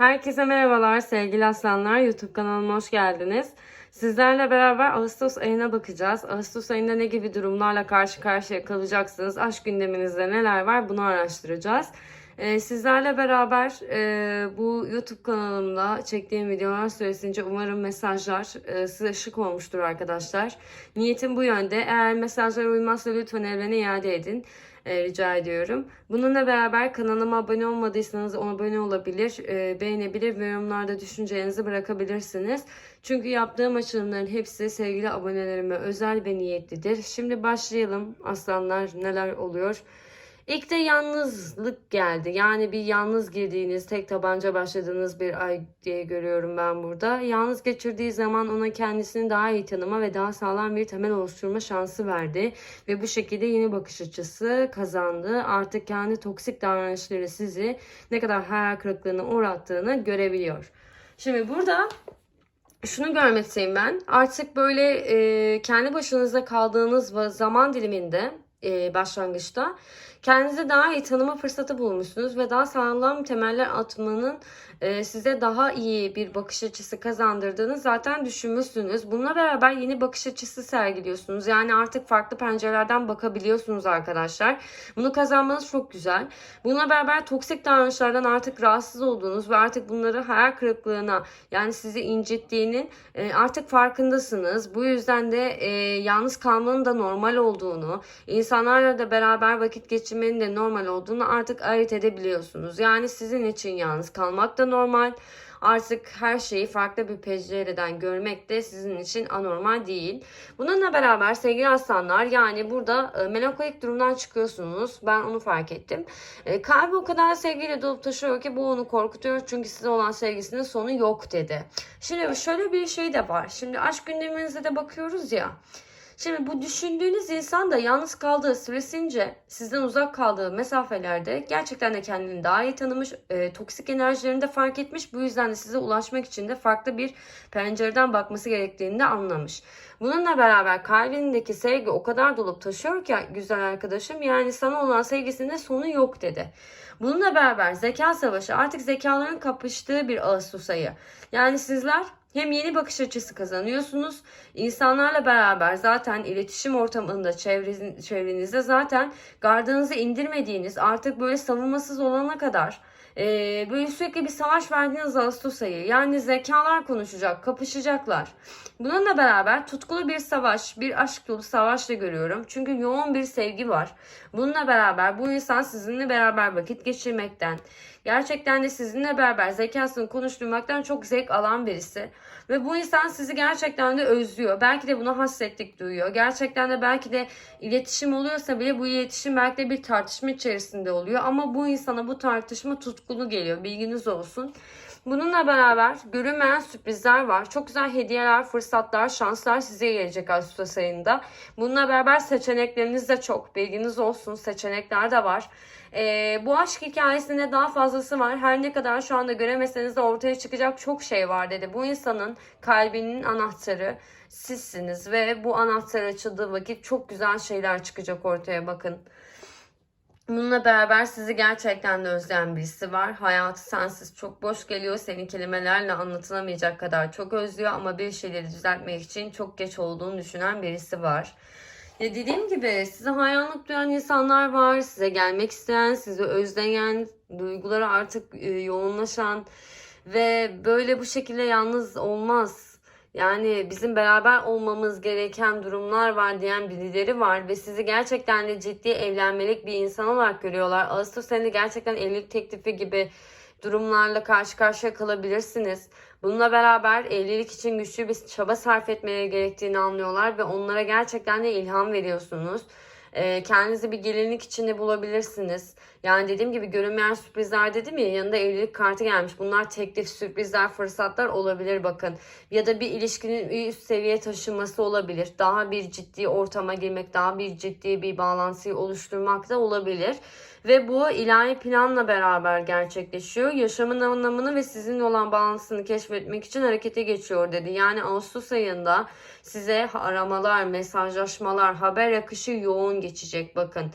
Herkese merhabalar sevgili aslanlar. YouTube kanalıma hoş geldiniz. Sizlerle beraber Ağustos ayına bakacağız. Ağustos ayında ne gibi durumlarla karşı karşıya kalacaksınız? Aşk gündeminizde neler var bunu araştıracağız. Ee, sizlerle beraber e, bu YouTube kanalımda çektiğim videolar süresince umarım mesajlar e, size şık olmuştur arkadaşlar. Niyetim bu yönde. Eğer mesajlara uymazsa lütfen evrene iade edin e, rica ediyorum. Bununla beraber kanalıma abone olmadıysanız ona abone olabilir, e, beğenebilir ve yorumlarda düşüncelerinizi bırakabilirsiniz. Çünkü yaptığım açılımların hepsi sevgili abonelerime özel ve niyetlidir. Şimdi başlayalım aslanlar neler oluyor. İlk de yalnızlık geldi. Yani bir yalnız girdiğiniz, tek tabanca başladığınız bir ay diye görüyorum ben burada. Yalnız geçirdiği zaman ona kendisini daha iyi tanıma ve daha sağlam bir temel oluşturma şansı verdi. Ve bu şekilde yeni bakış açısı kazandı. Artık kendi toksik davranışları sizi ne kadar hayal kırıklığına uğrattığını görebiliyor. Şimdi burada şunu görmekteyim ben. Artık böyle e, kendi başınıza kaldığınız zaman diliminde e, başlangıçta kendinizi daha iyi tanıma fırsatı bulmuşsunuz ve daha sağlam temeller atmanın e, size daha iyi bir bakış açısı kazandırdığını zaten düşünmüşsünüz. Bununla beraber yeni bakış açısı sergiliyorsunuz. Yani artık farklı pencerelerden bakabiliyorsunuz arkadaşlar. Bunu kazanmanız çok güzel. Bununla beraber toksik davranışlardan artık rahatsız olduğunuz ve artık bunları hayal kırıklığına yani sizi incittiğinin e, artık farkındasınız. Bu yüzden de e, yalnız kalmanın da normal olduğunu, insanlarla da beraber vakit geçirmenin de normal olduğunu artık ayırt edebiliyorsunuz. Yani sizin için yalnız kalmak da normal. Artık her şeyi farklı bir pencereden görmek de sizin için anormal değil. Bununla beraber sevgili aslanlar yani burada e, melankolik durumdan çıkıyorsunuz. Ben onu fark ettim. E, kalbi o kadar sevgiyle dolup taşıyor ki bu onu korkutuyor. Çünkü size olan sevgisinin sonu yok dedi. Şimdi şöyle bir şey de var. Şimdi aşk gündeminize de bakıyoruz ya. Şimdi bu düşündüğünüz insan da yalnız kaldığı süresince sizden uzak kaldığı mesafelerde gerçekten de kendini daha iyi tanımış, e, toksik enerjilerini de fark etmiş. Bu yüzden de size ulaşmak için de farklı bir pencereden bakması gerektiğini de anlamış. Bununla beraber kalbindeki sevgi o kadar dolup taşıyor ki güzel arkadaşım yani sana olan sevgisinin de sonu yok dedi. Bununla beraber zeka savaşı artık zekaların kapıştığı bir Ağustos ayı. Yani sizler hem yeni bakış açısı kazanıyorsunuz. İnsanlarla beraber zaten iletişim ortamında çevre- çevrenizde zaten gardınızı indirmediğiniz artık böyle savunmasız olana kadar e, böyle sürekli bir savaş verdiğiniz Ağustos ayı. Yani zekalar konuşacak, kapışacaklar. Bununla beraber tutkulu bir savaş, bir aşk dolu savaş da görüyorum. Çünkü yoğun bir sevgi var. Bununla beraber bu insan sizinle beraber vakit geçirmekten, gerçekten de sizinle beraber zekasını konuşturmaktan çok zevk alan birisi. Ve bu insan sizi gerçekten de özlüyor. Belki de buna hasretlik duyuyor. Gerçekten de belki de iletişim oluyorsa bile bu iletişim belki de bir tartışma içerisinde oluyor. Ama bu insana bu tartışma tutkulu geliyor. Bilginiz olsun. Bununla beraber görünmeyen sürprizler var. Çok güzel hediyeler, fırsatlar, şanslar size gelecek Ağustos ayında. Bununla beraber seçenekleriniz de çok. Bilginiz olsun. Seçenekler de var. Ee, bu aşk hikayesinde daha fazlası var. Her ne kadar şu anda göremeseniz de ortaya çıkacak çok şey var dedi. Bu insanın kalbinin anahtarı sizsiniz ve bu anahtar açıldığı vakit çok güzel şeyler çıkacak ortaya bakın. Bununla beraber sizi gerçekten de özleyen birisi var. Hayatı sensiz çok boş geliyor. Senin kelimelerle anlatılamayacak kadar çok özlüyor ama bir şeyleri düzeltmek için çok geç olduğunu düşünen birisi var. Ya dediğim gibi size hayranlık duyan insanlar var. Size gelmek isteyen, sizi özleyen, duyguları artık e, yoğunlaşan ve böyle bu şekilde yalnız olmaz. Yani bizim beraber olmamız gereken durumlar var diyen birileri var ve sizi gerçekten de ciddi evlenmelik bir insan olarak görüyorlar. Ağustos ayında gerçekten evlilik teklifi gibi durumlarla karşı karşıya kalabilirsiniz. Bununla beraber evlilik için güçlü bir çaba sarf etmeleri gerektiğini anlıyorlar ve onlara gerçekten de ilham veriyorsunuz. Ee, kendinizi bir gelinlik içinde bulabilirsiniz. Yani dediğim gibi görünmeyen sürprizler dedim ya yanında evlilik kartı gelmiş. Bunlar teklif, sürprizler, fırsatlar olabilir bakın. Ya da bir ilişkinin üst seviye taşınması olabilir. Daha bir ciddi ortama girmek, daha bir ciddi bir bağlantıyı oluşturmak da olabilir. Ve bu ilahi planla beraber gerçekleşiyor. Yaşamın anlamını ve sizinle olan bağlantısını keşfetmek için harekete geçiyor dedi. Yani Ağustos ayında size aramalar, mesajlaşmalar, haber akışı yoğun geçecek bakın.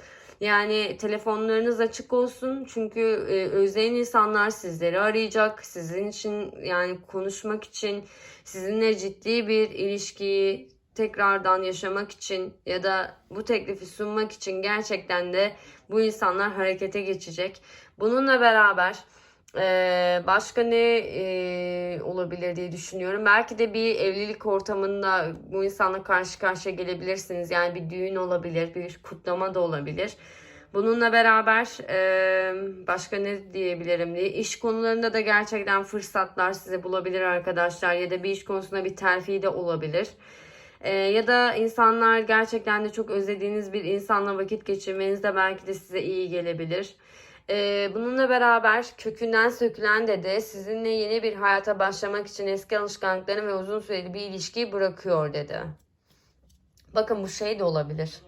Yani telefonlarınız açık olsun çünkü e, özleyen insanlar sizleri arayacak. Sizin için yani konuşmak için, sizinle ciddi bir ilişkiyi tekrardan yaşamak için ya da bu teklifi sunmak için gerçekten de bu insanlar harekete geçecek. Bununla beraber ee, başka ne e, olabilir diye düşünüyorum. Belki de bir evlilik ortamında bu insanla karşı karşıya gelebilirsiniz. Yani bir düğün olabilir, bir kutlama da olabilir. Bununla beraber e, başka ne diyebilirim diye iş konularında da gerçekten fırsatlar size bulabilir arkadaşlar ya da bir iş konusunda bir terfi de olabilir. E, ya da insanlar gerçekten de çok özlediğiniz bir insanla vakit geçirmeniz de belki de size iyi gelebilir. Ee, bununla beraber kökünden sökülen dede sizinle yeni bir hayata başlamak için eski alışkanlıklarını ve uzun süreli bir ilişkiyi bırakıyor dedi. Bakın bu şey de olabilir.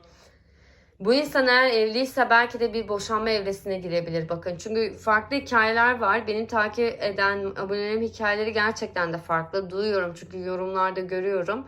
Bu insan eğer evliyse belki de bir boşanma evresine girebilir bakın. Çünkü farklı hikayeler var. Benim takip eden abonelerim hikayeleri gerçekten de farklı. Duyuyorum çünkü yorumlarda görüyorum.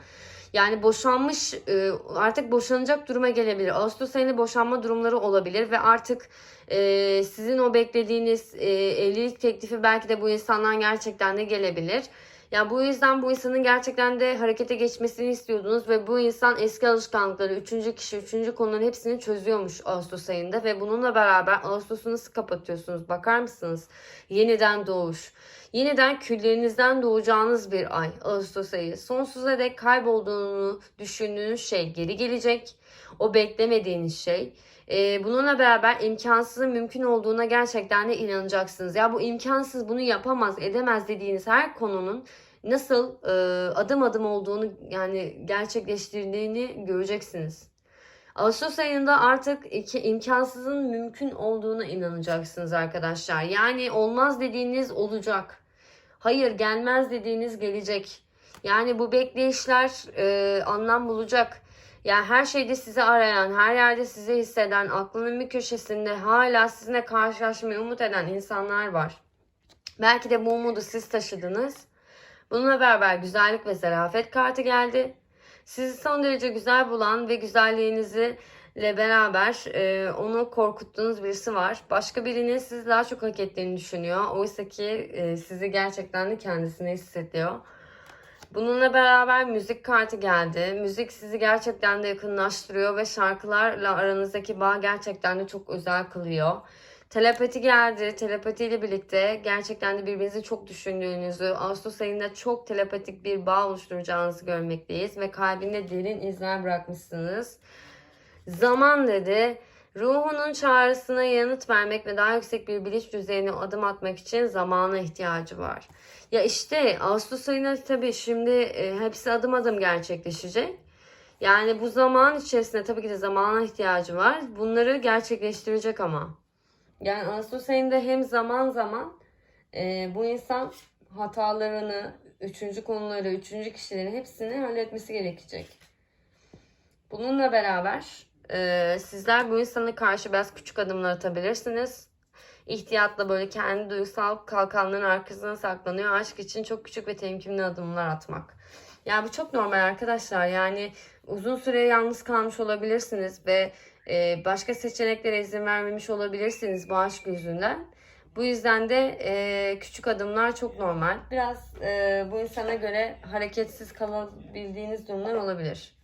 Yani boşanmış e, artık boşanacak duruma gelebilir. Ağustos ayında boşanma durumları olabilir ve artık e, sizin o beklediğiniz e, evlilik teklifi belki de bu insandan gerçekten de gelebilir. Yani bu yüzden bu insanın gerçekten de harekete geçmesini istiyordunuz ve bu insan eski alışkanlıkları, üçüncü kişi, üçüncü konuların hepsini çözüyormuş Ağustos ayında ve bununla beraber Ağustos'u nasıl kapatıyorsunuz bakar mısınız? Yeniden doğuş. Yeniden küllerinizden doğacağınız bir ay Ağustos ayı. Sonsuza dek kaybolduğunu düşündüğünüz şey geri gelecek. O beklemediğiniz şey. Ee, bununla beraber imkansızın mümkün olduğuna gerçekten de inanacaksınız. Ya bu imkansız bunu yapamaz edemez dediğiniz her konunun nasıl e, adım adım olduğunu yani gerçekleştirdiğini göreceksiniz. Ağustos ayında artık iki, imkansızın mümkün olduğuna inanacaksınız arkadaşlar. Yani olmaz dediğiniz olacak. Hayır gelmez dediğiniz gelecek. Yani bu bekleyişler e, anlam bulacak. Yani her şeyde sizi arayan, her yerde sizi hisseden, aklının bir köşesinde hala sizinle karşılaşmayı umut eden insanlar var. Belki de bu umudu siz taşıdınız. Bununla beraber güzellik ve zarafet kartı geldi. Sizi son derece güzel bulan ve güzelliğinizi ile beraber e, onu korkuttuğunuz birisi var. Başka birinin sizi daha çok hak ettiğini düşünüyor. Oysa ki e, sizi gerçekten de kendisine hissediyor. Bununla beraber müzik kartı geldi. Müzik sizi gerçekten de yakınlaştırıyor ve şarkılarla aranızdaki bağ gerçekten de çok özel kılıyor. Telepati geldi. Telepati ile birlikte gerçekten de birbirinizi çok düşündüğünüzü, Ağustos ayında çok telepatik bir bağ oluşturacağınızı görmekteyiz ve kalbinde derin izler bırakmışsınız. Zaman dedi. Ruhunun çağrısına yanıt vermek ve daha yüksek bir bilinç düzeyine adım atmak için zamana ihtiyacı var. Ya işte Ağustos ayında tabii şimdi e, hepsi adım adım gerçekleşecek. Yani bu zaman içerisinde tabii ki de zamana ihtiyacı var. Bunları gerçekleştirecek ama. Yani Ağustos ayında hem zaman zaman e, bu insan hatalarını, üçüncü konuları, üçüncü kişilerin hepsini halletmesi gerekecek. Bununla beraber e, sizler bu insana karşı biraz küçük adımlar atabilirsiniz. İhtiyatla böyle kendi duygusal kalkanların arkasına saklanıyor. Aşk için çok küçük ve temkinli adımlar atmak. Yani bu çok normal arkadaşlar. Yani uzun süre yalnız kalmış olabilirsiniz ve e, başka seçeneklere izin vermemiş olabilirsiniz bu aşk yüzünden. Bu yüzden de e, küçük adımlar çok normal. Biraz e, bu insana göre hareketsiz kalabildiğiniz durumlar olabilir.